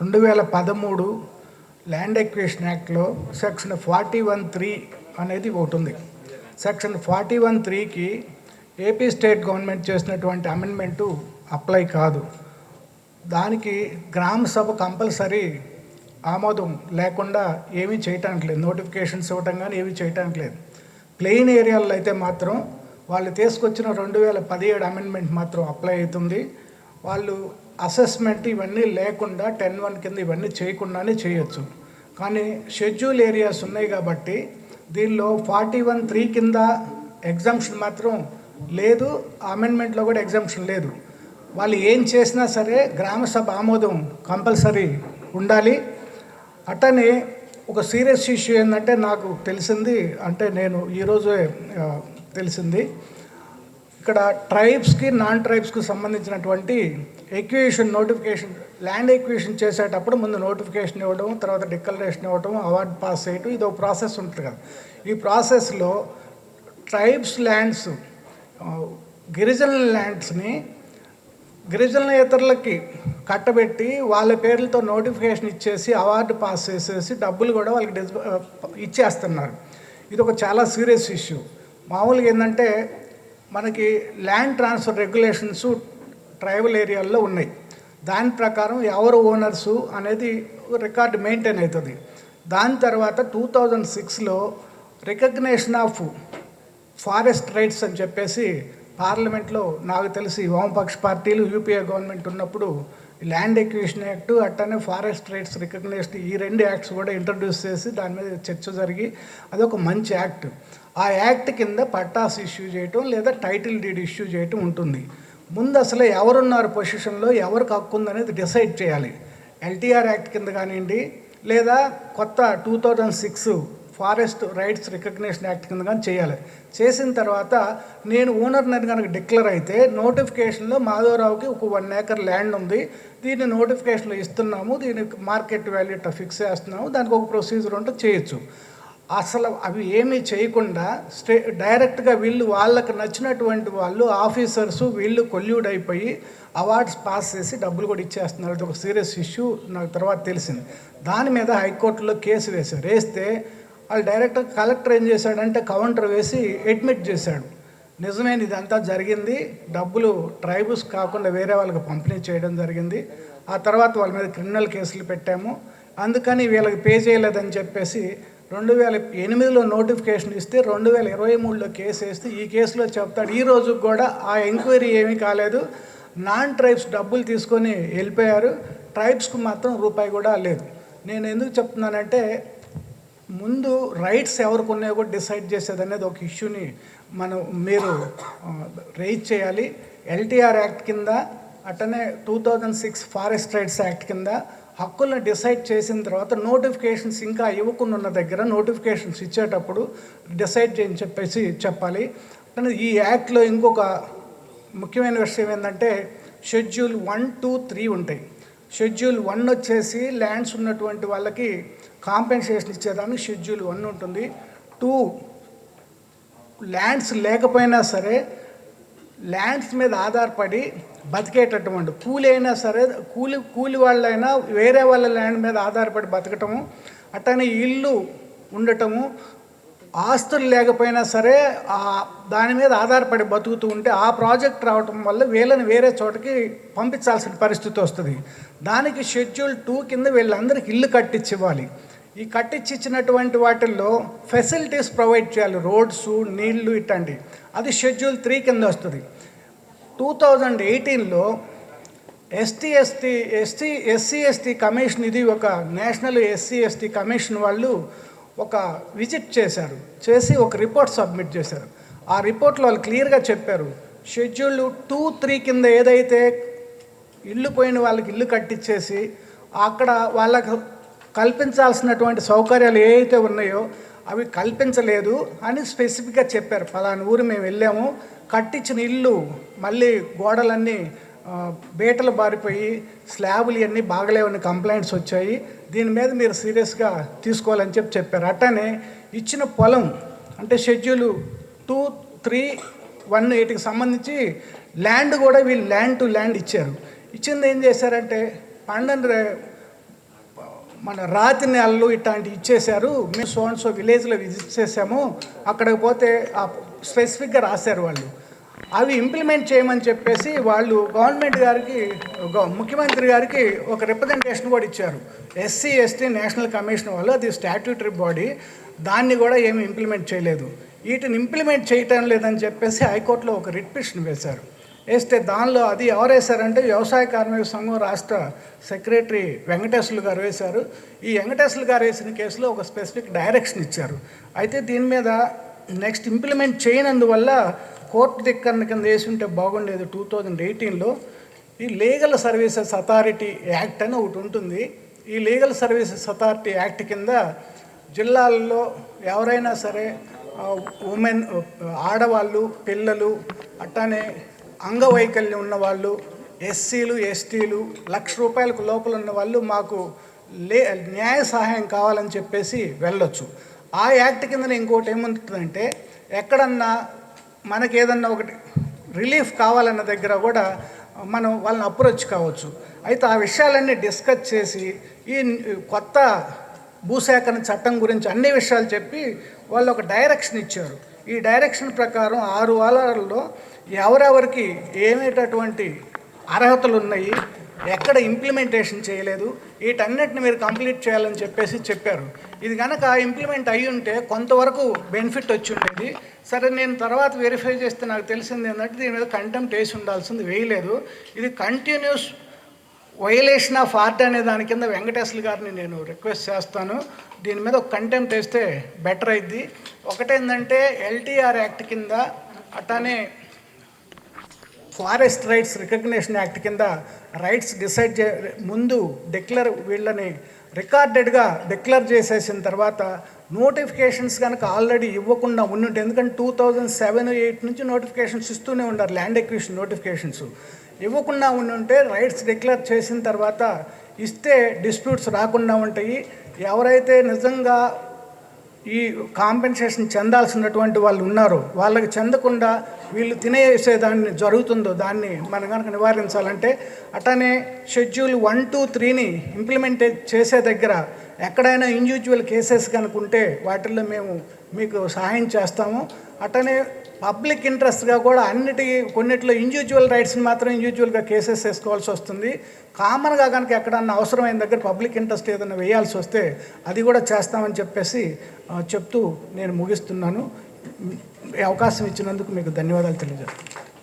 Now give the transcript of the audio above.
రెండు వేల పదమూడు ల్యాండ్ ఎక్వేషన్ యాక్ట్లో సెక్షన్ ఫార్టీ వన్ త్రీ అనేది ఒకటి ఉంది సెక్షన్ ఫార్టీ వన్ త్రీకి ఏపీ స్టేట్ గవర్నమెంట్ చేసినటువంటి అమెండ్మెంటు అప్లై కాదు. దానికి గ్రామ సభ కంపల్సరీ ఆమోదం లేకుండా ఏమీ చేయటానికి లేదు. నోటిఫికేషన్స్ ఇవ్వటం కానీ ఏమీ చేయటానికి లేదు. ప్లెయిన్ ఏరియాల్లో అయితే మాత్రం వాళ్ళు తీసుకొచ్చిన రెండు వేల పదిహేడు అమెండ్మెంట్ మాత్రం అప్లై అవుతుంది. వాళ్ళు అసెస్మెంట్ ఇవన్నీ లేకుండా టెన్ వన్ కింద ఇవన్నీ చేయకుండానే చేయొచ్చు. కానీ షెడ్యూల్ ఏరియాస్ ఉన్నాయి కాబట్టి దీనిలో ఫార్టీ వన్ త్రీ కింద ఎగ్జామ్షన్ మాత్రం లేదు అమెండ్మెంట్లో కూడా ఎగ్జామ్షన్ లేదు. వాళ్ళు ఏం చేసినా సరే గ్రామ సభ ఆమోదం కంపల్సరీ ఉండాలి. అట్టనే ఒక సీరియస్ ఇష్యూ ఏంటంటే నాకు తెలిసింది అంటే నేను ఈరోజే తెలిసింది. ఇక్కడ ట్రైబ్స్కి నాన్ ట్రైబ్స్కి సంబంధించినటువంటి ఎక్వేషన్ నోటిఫికేషన్ ల్యాండ్ ఎక్వేషన్ చేసేటప్పుడు ముందు నోటిఫికేషన్ ఇవ్వడం తర్వాత డిక్లరేషన్ ఇవ్వడం అవార్డు పాస్ చేయడం ఇది ఒక ప్రాసెస్ ఉంటుంది కదా. ఈ ప్రాసెస్లో ట్రైబ్స్ ల్యాండ్స్ గిరిజన ల్యాండ్స్ని గిరిజనేతరులకి కట్టబెట్టి వాళ్ళ పేర్లతో నోటిఫికేషన్ ఇచ్చేసి అవార్డు పాస్ చేసేసి డబ్బులు కూడా వాళ్ళకి డిస్ ఇచ్చేస్తున్నారు. ఇది ఒక చాలా సీరియస్ ఇష్యూ మామూలుగా ఏంటంటే మనకి ల్యాండ్ ట్రాన్స్ఫర్ రెగ్యులేషన్స్ ట్రైబల్ ఏరియాల్లో ఉన్నాయి. దాని ప్రకారం ఎవరు ఓనర్సు అనేది రికార్డు మెయింటైన్ అవుతుంది. దాని తర్వాత టూ థౌజండ్ సిక్స్లో రికగ్నేషన్ ఆఫ్ ఫారెస్ట్ రైట్స్ అని చెప్పేసి పార్లమెంట్లో నాకు తెలిసి వామపక్ష పార్టీలు యూపీఏ గవర్నమెంట్ ఉన్నప్పుడు ల్యాండ్ ఎక్విషన్ యాక్ట్ అట్టనే ఫారెస్ట్ రైట్స్ రికగ్నేషన్ ఈ రెండు యాక్ట్స్ కూడా ఇంట్రడ్యూస్ చేసి దాని మీద చర్చ జరిగి అదొక మంచి యాక్ట్. ఆ యాక్ట్ కింద పట్టాస్ ఇష్యూ చేయటం లేదా టైటిల్ డీడ్ ఇష్యూ చేయటం ఉంటుంది. ముందు అసలు ఎవరున్నారు పొజిషన్లో ఎవరికి హక్కు ఉందనేది డిసైడ్ చేయాలి. ఎల్టీఆర్ యాక్ట్ కింద కానివ్వండి లేదా కొత్త two thousand six forest rights recognition act కింద కానీ చేయాలి. చేసిన తర్వాత నేను ఓనర్ని కనుక డిక్లేర్ అయితే నోటిఫికేషన్లో మాధవరావుకి ఒక వన్ ఏకర్ ల్యాండ్ ఉంది. దీన్ని నోటిఫికేషన్లో ఇస్తున్నాము. దీనికి మార్కెట్ వాల్యూ ఇట్లా ఫిక్స్ చేస్తున్నాము. దానికి ఒక ప్రొసీజర్ ఉంటే చేయొచ్చు. అసలు అవి ఏమీ చేయకుండా స్టే డైరెక్ట్గా వీళ్ళు వాళ్ళకి నచ్చినటువంటి వాళ్ళు ఆఫీసర్స్ వీళ్ళు కొల్యూడ్ అయిపోయి అవార్డ్స్ పాస్ చేసి డబ్బులు కూడా ఇచ్చేస్తున్నారు. అది ఒక సీరియస్ ఇష్యూ నాకు తర్వాత తెలిసింది. దాని మీద హైకోర్టులో కేసు వేశారు. వేస్తే వాళ్ళు డైరెక్ట్గా కలెక్టర్ ఏం చేశాడంటే కౌంటర్ వేసి అడ్మిట్ చేశాడు. నిజమే ఇదంతా జరిగింది. డబ్బులు ట్రైబుస్ కాకుండా వేరే వాళ్ళకి పంపిణీ చేయడం జరిగింది. ఆ తర్వాత వాళ్ళ మీద క్రిమినల్ కేసులు పెట్టాము. అందుకని వీళ్ళకి పే చేయలేదని చెప్పేసి రెండు వేల ఎనిమిదిలో నోటిఫికేషన్ ఇస్తే రెండు వేల ఇరవై మూడులో కేసు వేస్తే ఈ కేసులో చెప్తాడు. ఈ రోజు కూడా ఆ ఎంక్వైరీ ఏమీ కాలేదు. నాన్ ట్రైబ్స్ డబ్బులు తీసుకొని వెళ్ళిపోయారు. ట్రైబ్స్కి మాత్రం రూపాయి కూడా లేదు. నేను ఎందుకు చెప్తున్నానంటే ముందు రైట్స్ ఎవరికి ఉన్నాయో కూడా డిసైడ్ చేసేది అనేది ఒక ఇష్యూని మనం మీరు రేజ్ చేయాలి. ఎల్టీఆర్ యాక్ట్ కింద అట్టనే two thousand six forest rights act కింద హక్కులను డిసైడ్ చేసిన తర్వాత నోటిఫికేషన్స్ ఇంకా ఇవ్వకుండా ఉన్న దగ్గర నోటిఫికేషన్స్ ఇచ్చేటప్పుడు డిసైడ్ చేయని చెప్పేసి చెప్పాలి. కానీ ఈ యాక్ట్లో ఇంకొక ముఖ్యమైన విషయం ఏంటంటే షెడ్యూల్ వన్ టూ త్రీ ఉంటాయి. షెడ్యూల్ వన్ వచ్చేసి ల్యాండ్స్ ఉన్నటువంటి వాళ్ళకి కాంపెన్సేషన్ ఇచ్చేదానికి షెడ్యూల్ వన్ ఉంటుంది. టూ ల్యాండ్స్ లేకపోయినా సరే ల్యాండ్స్ మీద ఆధారపడి బతికేటటువంటి కూలి అయినా సరే కూలి కూలి వాళ్ళైనా వేరే వాళ్ళ ల్యాండ్ మీద ఆధారపడి బతకటము అట్టనే ఇల్లు ఉండటము ఆస్తులు లేకపోయినా సరే దాని మీద ఆధారపడి బతుకుతూ ఉంటే ఆ ప్రాజెక్ట్ రావటం వల్ల వీళ్ళని వేరే చోటకి పంపించాల్సిన పరిస్థితి వస్తుంది. దానికి షెడ్యూల్ టూ కింద వీళ్ళందరికీ ఇల్లు కట్టించి ఇవ్వాలి ఈ కట్టించి ఇచ్చినటువంటి వాటిల్లో ఫెసిలిటీస్ ప్రొవైడ్ చేయాలి. రోడ్స్ నీళ్ళు ఇట్టండి. అది షెడ్యూల్ త్రీ కింద వస్తుంది. టూ థౌజండ్ ఎయిటీన్లో ST ST ST SC ST commission ఇది ఒక నేషనల్ ఎస్సీ ఎస్టీ కమిషన్ వాళ్ళు ఒక విజిట్ చేశారు చేసి ఒక రిపోర్ట్ సబ్మిట్ చేశారు. ఆ రిపోర్ట్లో వాళ్ళు క్లియర్గా చెప్పారు షెడ్యూల్ టూ త్రీ కింద ఏదైతే ఇల్లు పోయిన వాళ్ళకి ఇల్లు కట్టించేసి అక్కడ వాళ్ళకు కల్పించాల్సినటువంటి సౌకర్యాలు ఏవైతే ఉన్నాయో అవి కల్పించలేదు అని స్పెసిఫిక్గా చెప్పారు. ఫలానా ఊరు మేము వెళ్ళాము కట్టించిన ఇల్లు మళ్ళీ గోడలన్నీ బీటలు బారిపోయి స్లాబులు ఇవన్నీ బాగలేవని కంప్లైంట్స్ వచ్చాయి. దీని మీద మీరు సీరియస్గా తీసుకోవాలని చెప్పి చెప్పారు. అట్టనే ఇచ్చిన పొలం అంటే షెడ్యూల్ టూ త్రీ వన్ ఎయిట్కి సంబంధించి ల్యాండ్ కూడా వీళ్ళు ల్యాండ్ టు ల్యాండ్ ఇచ్చారు. ఇచ్చింది ఏం చేశారంటే పండని మన రాతి నెలలు ఇట్లాంటివి ఇచ్చేశారు. మేము సో అండ్ సో విలేజ్లో విజిట్ చేసాము అక్కడికి పోతే ఆ స్పెసిఫిక్గా రాశారు వాళ్ళు. అవి ఇంప్లిమెంట్ చేయమని చెప్పేసి వాళ్ళు గవర్నమెంట్ గారికి ముఖ్యమంత్రి గారికి ఒక రిప్రజెంటేషన్ కూడా ఇచ్చారు. ఎస్సీ ఎస్టీ నేషనల్ కమిషన్ వాళ్ళు అది స్టాట్యూటరీ బాడీ దాన్ని కూడా ఏమి ఇంప్లిమెంట్ చేయలేదు. వీటిని ఇంప్లిమెంట్ చేయటం లేదని చెప్పేసి హైకోర్టులో ఒక రిట్ పిటిషన్ వేశారు. వేస్తే దానిలో అది ఎవరు వేశారంటే వ్యవసాయ కార్మిక సంఘం రాష్ట్ర సెక్రటరీ వెంకటేశ్వర్లు గారు వేశారు. ఈ వెంకటేశ్వర్లు గారు వేసిన కేసులో ఒక స్పెసిఫిక్ డైరెక్షన్ ఇచ్చారు. అయితే దీని మీద నెక్స్ట్ ఇంప్లిమెంట్ చేయనందువల్ల కోర్టు ధిక్కరణ కింద వేసి ఉంటే బాగుండేది టూ థౌజండ్ ఎయిటీన్లో ఈ లీగల్ సర్వీసెస్ అథారిటీ యాక్ట్ అని ఒకటి ఉంటుంది. ఈ లీగల్ సర్వీసెస్ అథారిటీ యాక్ట్ కింద జిల్లాల్లో ఎవరైనా సరే ఉమెన్ ఆడవాళ్ళు పిల్లలు అట్లానే అంగవైకల్యం ఉన్నవాళ్ళు ఎస్సీలు ఎస్టీలు లక్ష రూపాయలకు లోపల ఉన్న వాళ్ళు మాకు లే న్యాయ సహాయం కావాలని చెప్పేసి వెళ్ళొచ్చు. ఆ యాక్ట్ కింద ఇంకోటి ఏముంటుందంటే ఎక్కడన్నా మనకి ఏదన్నా ఒకటి రిలీఫ్ కావాలన్న దగ్గర కూడా మనం వాళ్ళని అప్రోచ్ కావచ్చు. అయితే ఆ విషయాలన్నీ డిస్కస్ చేసి ఈ కొత్త భూసేకరణ చట్టం గురించి అన్ని విషయాలు చెప్పి వాళ్ళు ఒక డైరెక్షన్ ఇచ్చారు. ఈ డైరెక్షన్ ప్రకారం ఆరు వారాల్లో ఎవరెవరికి ఏమేటటువంటి అర్హతలు ఉన్నాయి ఎక్కడ ఇంప్లిమెంటేషన్ చేయలేదు. వీటన్నిటిని మీరు కంప్లీట్ చేయాలని చెప్పేసి చెప్పారు. ఇది కనుక ఇంప్లిమెంట్ అయి ఉంటే కొంతవరకు బెనిఫిట్ వచ్చి ఉండేది. సరే నేను తర్వాత వెరిఫై చేస్తే నాకు తెలిసింది ఏంటంటే దీని మీద కంటెంప్ట్ వేసి ఉండాల్సింది వేయలేదు. ఇది కంటిన్యూస్ వయలేషన్ ఆఫ్ ఆర్ట్ అనే దాని కింద వెంకటేశ్వర గారిని నేను రిక్వెస్ట్ చేస్తాను. దీని మీద ఒక కంటెంప్ట్ వేస్తే బెటర్ అయింది ఒకటేంటంటే ఎల్టీఆర్ యాక్ట్ కింద అట్లానే ఫారెస్ట్ రైట్స్ రికగ్నేషన్ యాక్ట్ కింద రైట్స్ డిసైడ్ చే ముందు డిక్లేర్ వీళ్ళని రికార్డెడ్గా డిక్లేర్ చేసేసిన తర్వాత నోటిఫికేషన్స్ కనుక ఆల్రెడీ ఇవ్వకుండా ఉన్నట్టు ఎందుకంటే టూ థౌజండ్ సెవెన్ ఎయిట్ నుంచి నోటిఫికేషన్స్ ఇస్తూనే ఉన్నారు ల్యాండ్ ఎక్విషన్ నోటిఫికేషన్స్. ఇవ్వకుండా ఉండుంటే రైట్స్ డిక్లేర్ చేసిన తర్వాత ఇస్తే డిస్ప్యూట్స్ రాకుండా ఉంటాయి. ఎవరైతే నిజంగా ఈ కాంపెన్సేషన్ చెందాల్సినటువంటి వాళ్ళు ఉన్నారు. వాళ్ళకి చెందకుండా వీళ్ళు తినేసేదాన్ని జరుగుతుందో దాన్ని మనం కనుక నివారించాలంటే అట్లానే షెడ్యూల్ వన్ టూ త్రీని ఇంప్లిమెంట్ చేసే దగ్గర ఎక్కడైనా ఇండివిజువల్ కేసెస్ కనుక ఉంటే వాటిల్లో మేము మీకు సహాయం చేస్తాము. అట్లనే పబ్లిక్ ఇంట్రెస్ట్గా కూడా అన్నిటి కొన్నిట్లో ఇండివిజువల్ రైట్స్ని మాత్రం ఇండివిజువల్గా కేసెస్ వేసుకోవాల్సి వస్తుంది. కామన్గా కనుక ఎక్కడన్నా అవసరమైన దగ్గర పబ్లిక్ ఇంట్రెస్ట్ ఏదైనా వేయాల్సి వస్తే అది కూడా చేస్తామని చెప్పేసి చెప్తూ నేను ముగిస్తున్నాను. అవకాశం ఇచ్చినందుకు మీకు ధన్యవాదాలు తెలియజేస్తాను